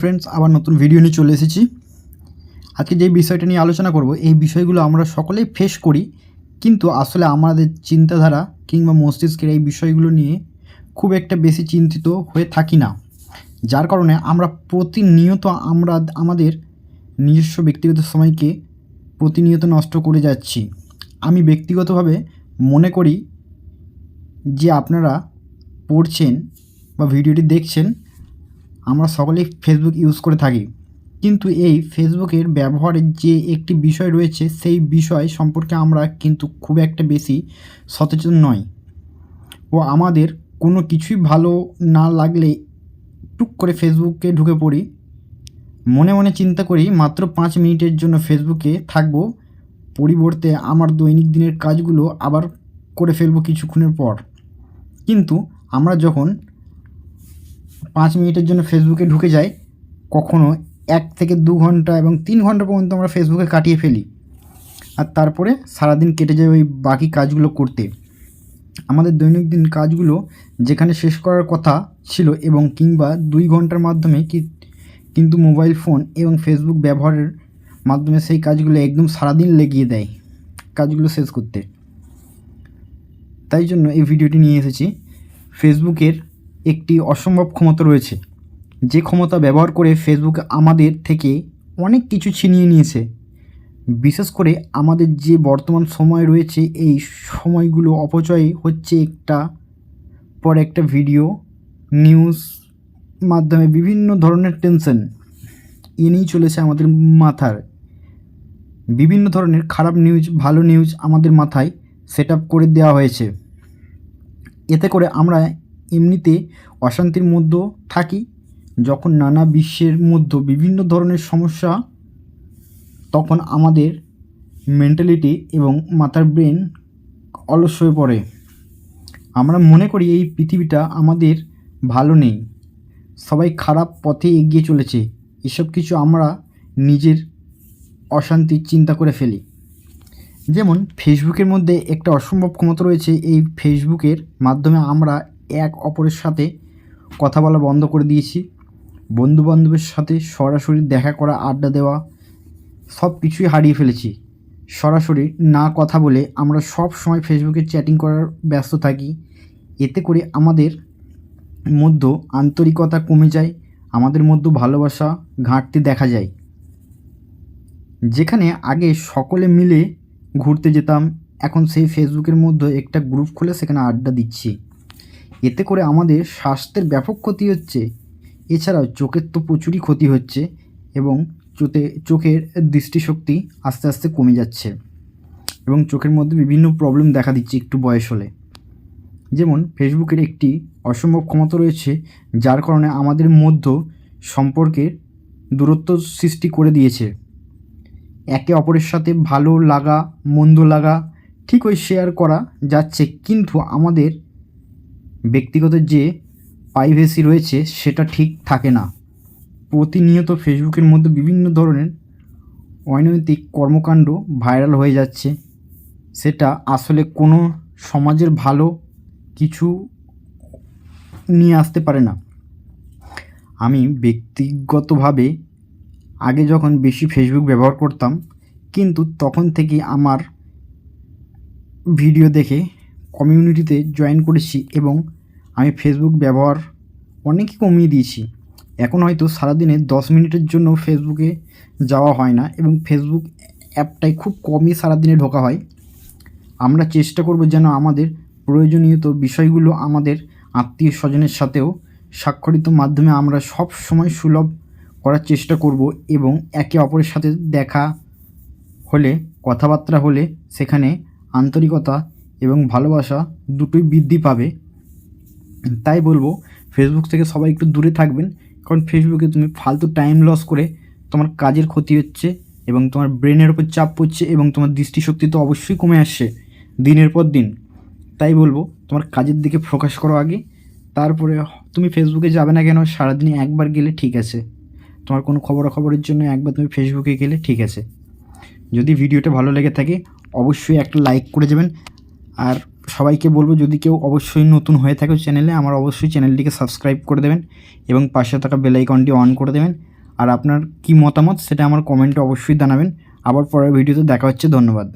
Friends আবার নতুন video নিয়ে চলে এসেছি। আজকে যে বিষয়টা নিয়ে আলোচনা করব, এই বিষয়গুলো আমরা সকলেই ফেস করি, কিন্তু আসলে আমাদের চিন্তাধারা কিংবা মস্তিষ্কের এই বিষয়গুলো নিয়ে খুব একটা বেশি চিন্তিত হয়ে থাকি না। যার কারণে আমরা প্রতিনিয়ত আমরা আমাদের নিজস্ব ব্যক্তিগত সময়কে প্রতিনিয়ত নষ্ট করে যাচ্ছি। আমি ব্যক্তিগতভাবে মনে করি যে আপনারা পড়ছেন বা ভিডিওটি দেখছেন আমরা সকলেই ফেসবুক ইউজ করে থাকি। কিন্তু এই ফেসবুকের ব্যবহারের যে একটি বিষয় রয়েছে, সেই বিষয় সম্পর্কে আমরা কিন্তু খুব একটা বেশি সচেতন নয় ও আমাদের কোনো কিছুই ভালো না লাগলে টুক করে ফেসবুকে ঢুকে পড়ি। মনে মনে চিন্তা করি, মাত্র পাঁচ মিনিটের জন্য ফেসবুকে থাকব। পরিবর্তে আমার দৈনিক দিনের কাজগুলো আবার করে ফেলব কিছুক্ষণের পর। কিন্তু আমরা যখন পাঁচ মিনিটের জন্য ফেসবুকে ঢুকে যাই, কখনো এক থেকে দু ঘণ্টা এবং তিন ঘণ্টা পর্যন্ত আমরা ফেসবুকে কাটিয়ে ফেলি। আর তারপরে সারাদিন কেটে যায় ওই বাকি কাজগুলো করতে। আমাদের দৈনন্দিন কাজগুলো যেখানে শেষ করার কথা ছিল এবং কিংবা দুই ঘণ্টার মাধ্যমে কি, কিন্তু মোবাইল ফোন এবং ফেসবুক ব্যবহারের মাধ্যমে সেই কাজগুলো একদম সারাদিন লেগিয়ে দেয় কাজগুলো শেষ করতে। তাই জন্য এই ভিডিওটি নিয়ে এসেছি। ফেসবুকের একটি অসম্ভব ক্ষমতা রয়েছে। যে ক্ষমতা ব্যবহার করে ফেসবুক আমাদের থেকে অনেক কিছু ছিনিয়ে নিয়েছে। বিশেষ করে আমাদের যে বর্তমান সময় রয়েছে, এই সময়গুলো অপচয় হচ্ছে একটা পর একটা ভিডিও নিউজ মাধ্যমে বিভিন্ন ধরনের টেনশন এনেই চলেছে আমাদের মাথার। বিভিন্ন ধরনের খারাপ নিউজ ভালো নিউজ আমাদের মাথায় সেট করে দেওয়া হয়েছে। এতে করে আমরা এমনিতে অশান্তির মধ্যে থাকি। যখন নানা বিশ্বের মধ্যে বিভিন্ন ধরনের সমস্যা, তখন আমাদের মেন্টালিটি এবং মাথার ব্রেন অলস হয়ে পড়ে। আমরা মনে করি এই পৃথিবীটা আমাদের ভালো নেই। সবাই খারাপ পথে এগিয়ে চলেছে। এসব কিছু আমরা নিজের অশান্তির চিন্তা করে ফেলি। যেমন ফেসবুকের মধ্যে একটা অসম্ভব ক্ষমতা রয়েছে। এই ফেসবুকের মাধ্যমে আমরা এক অপরের সাথে কথা বলা বন্ধ করে দিয়েছি। বন্ধুবান্ধবের সাথে সরাসরি দেখা করা, আড্ডা দেওয়া, সব কিছুই হারিয়ে ফেলেছি। সরাসরি না কথা বলে আমরা সব সময় ফেসবুকে চ্যাটিং করার ব্যস্ত থাকি। এতে করে আমাদের মধ্যে আন্তরিকতা কমে যায়, আমাদের মধ্যে ভালোবাসা ঘাটতি দেখা যায়। যেখানে আগে সকলে মিলে ঘুরতে যেতাম, এখন সেই ফেসবুকের মধ্যে একটা গ্রুপ খুলে সেখানে আড্ডা দিচ্ছি। এতে করে আমাদের স্বাস্থ্যের ব্যাপক ক্ষতি হচ্ছে। এছাড়াও চোখের তো প্রচুরই ক্ষতি হচ্ছে এবং চোখে চোখের দৃষ্টিশক্তি আস্তে আস্তে কমে যাচ্ছে এবং চোখের মধ্যে বিভিন্ন প্রবলেম দেখা দিচ্ছে একটু বয়স হলে। যেমন ফেসবুকের একটি অসম্ভব ক্ষমতা রয়েছে, যার কারণে আমাদের মধ্য সম্পর্কের দূরত্ব সৃষ্টি করে দিয়েছে। একে অপরের সাথে ভালো লাগা, মন্দ লাগা, ঠিক ওই শেয়ার করা যাচ্ছে। কিন্তু আমাদের ব্যক্তিগত যে প্রাইভেসি রয়েছে সেটা ঠিক থাকে না। প্রতিনিয়ত ফেসবুকের মধ্যে বিভিন্ন ধরনের অনৈতিক কর্মকাণ্ড ভাইরাল হয়ে যাচ্ছে। সেটা আসলে কোনো সমাজের ভালো কিছু নিয়ে আসতে পারে না। আমি ব্যক্তিগতভাবে আগে যখন বেশি ফেসবুক ব্যবহার করতাম, কিন্তু তখন থেকে আমার ভিডিও দেখে কমিউনিটিতে জয়েন করেছি এবং আমি ফেসবুক ব্যবহার অনেকই কমিয়ে দিয়েছি। এখন হয়তো সারাদিনে দশ মিনিটের জন্য ফেসবুকে যাওয়া হয় না এবং ফেসবুক অ্যাপটাই খুব কমই সারাদিনে ঢোকা হয়। আমরা চেষ্টা করব যেন আমাদের প্রয়োজনীয়ত বিষয়গুলো আমাদের আত্মীয় স্বজনের সাথেও স্বাক্ষরিত মাধ্যমে আমরা সব সময় সুলভ করার চেষ্টা করব এবং একে অপরের সাথে দেখা হলে, কথাবার্তা হলে, সেখানে আন্তরিকতা এবং ভালোবাসা দুটোই বৃদ্ধি পাবে। তাই বলব ফেসবুক থেকে সবাই একটু দূরে থাকবেন। কারণ ফেসবুকে তুমি ফালতু টাইম লস করে তোমার কাজের ক্ষতি হচ্ছে এবং তোমার ব্রেনের ওপর চাপ পড়ছে এবং তোমার দৃষ্টিশক্তি তো অবশ্যই কমে আসছে দিনের পর দিন। তাই বলব, তোমার কাজের দিকে ফোকাস করো আগে। তারপরে তুমি ফেসবুকে যাবে না কেন, সারাদিনে একবার গেলে ঠিক আছে। তোমার কোনো খবরাখবরের জন্য একবার তুমি ফেসবুকে গেলে ঠিক আছে। যদি ভিডিওটা ভালো লেগে থাকে, অবশ্যই একটা লাইক করে যাবেন আর সবাইকে বলব, যদি কেউ অবশ্যই নতুন হয়ে থাকে চ্যানেলে, আমার অবশ্যই চ্যানেলটিকে সাবস্ক্রাইব করে দেবেন এবং পাশে থাকা বেলাইকনটি অন করে দেবেন। আর আপনার কি মতামত, সেটা আমার কমেন্টে অবশ্যই জানাবেন। আবার পরের ভিডিওতে দেখা হচ্ছে, ধন্যবাদ।